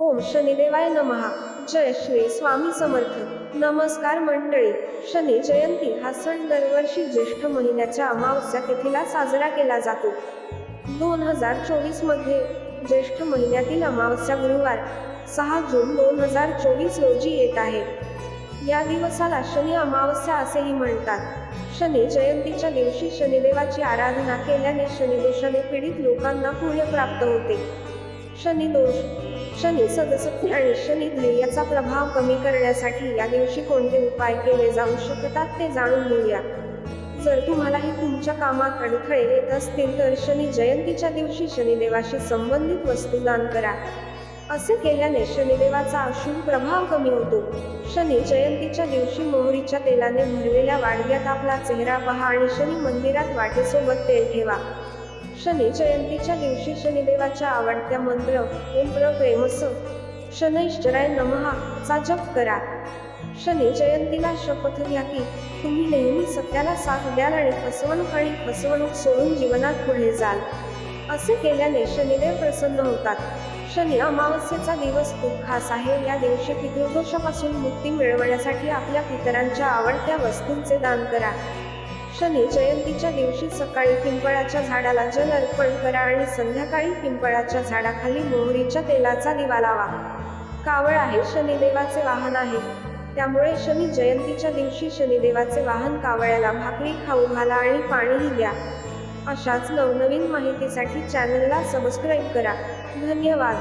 ओम शनिदेवाय नमहा. जय श्री स्वामी समर्थ. नमस्कार मंडळी. शनी जयंती हा सण दरवर्षी ज्येष्ठ महिन्याच्या अमावस्या तिथीला साजरा केला जातो. दोन हजार चोवीसमध्ये ज्येष्ठ महिन्यातील अमावस्या गुरुवार सहा जून दोन हजार चोवीस रोजी येत आहे. या दिवसाला शनी अमावस्या असेही म्हणतात. शनी जयंतीच्या दिवशी शनिदेवाची आराधना केल्याने शनिदोषाने पीडित लोकांना पुण्य प्राप्त होते. शनी दोष शनी सदस्य आणि शनी धैर्याचा प्रभाव कमी करण्यासाठी या दिवशी कोणते उपाय केले जाऊ शकतात ते जाणून घेऊया. जर तुम्हालाही तुमच्या कामात अडथळे येत असतील तर शनी जयंतीच्या दिवशी शनिदेवाशी संबंधित वस्तू दान करा. असे केल्याने शनिदेवाचा अशुभ प्रभाव कमी होतो. शनी जयंतीच्या दिवशी मोहरीच्या तेलाने भरलेल्या वाडग्यात आपला चेहरा पहा आणि शनी मंदिरात वाटेसोबत तेल ठेवा. शनी जयंतीच्या दिवशी शनिदेवाच्या आवडत्या मंत्र ओम प्र प्रेमस शनैश्चराय नमहा चा जप करा. शनी जयंतीला शपथ घ्या की तुम्ही नेहमी सत्याला साथ द्याल आणि फसवणूक आणि फसवणूक सोडून जीवनात पुढे जाल. असे केल्याने शनिदेव प्रसन्न होतात. शनी अमावस्येचा दिवस खूप खास आहे. या दिवशी पितृदोषापासून मुक्ती मिळवण्यासाठी आपल्या पितरांच्या आवडत्या वस्तूंचे दान करा. शनी जयंतीच्या दिवशी सकाळी पिंपळाच्या झाडाला जल अर्पण करा आणि संध्याकाळी पिंपळाच्या झाडाखाली मोहरीच्या तेलाचा दिवा लावा. कावळ आहे शनिदेवाचे वाहन आहे. त्यामुळे शनी जयंतीच्या दिवशी शनिदेवाचे वाहन कावळ्याला भाकरी खाऊ घाला आणि पाणीही द्या. अशाच नवनवीन माहितीसाठी चॅनलला सबस्क्राईब करा. धन्यवाद.